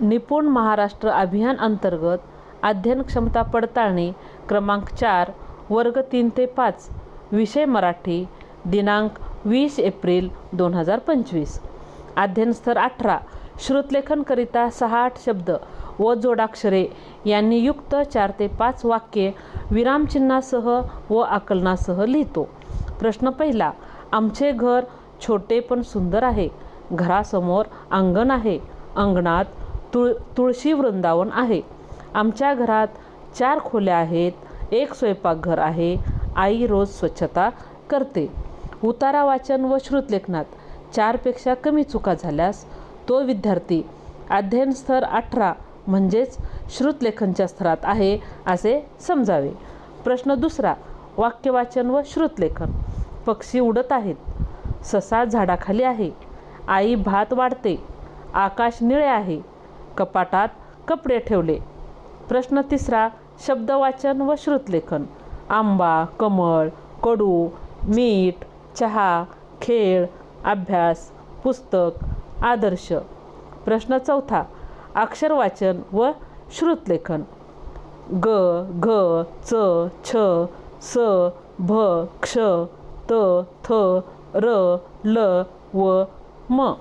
निपुण महाराष्ट्र अभियान अंतर्गत अध्ययन क्षमता पडताळणी क्रमांक चार वर्ग तीन ते पाच विषय मराठी दिनांक वीस एप्रिल दोन हजार पंचवीस. अध्ययनस्तर अठरा श्रुतलेखनकरिता सहा आठ शब्द व जोडाक्षरे यांनी युक्त चार ते पाच वाक्ये विरामचिन्हासह व आकलनासह लिहितो. प्रश्न पहिला आमचे घर छोटे पण सुंदर आहे घरासमोर अंगण आहे अंगणात तुळ तुळशी वृंदावन आहे. आमच्या घरात चार खोल्या आहेत. एक स्वयंपाकघर आहे. आई रोज स्वच्छता करते. उतारा वाचन व श्रुतलेखनात चारपेक्षा कमी चुका झाल्यास तो विद्यार्थी अध्ययन स्तर अठरा म्हणजेच श्रुतलेखनच्या स्तरात आहे असे समजावे. प्रश्न दुसरा वाक्यवाचन व श्रुतलेखन पक्षी उडत आहेत. ससा झाडाखाली आहे. आई भात वाढते. आकाश निळे आहे. कपाटात कपडे ठेवले. प्रश्न तिसरा शब्दवाचन व श्रुतलेखन. आंबा कमळ कडू मीठ चहा खेळ अभ्यास पुस्तक आदर्श. प्रश्न चौथा अक्षरवाचन व श्रुतलेखन. ग घ च छ स भ क्ष त थ र ल व म.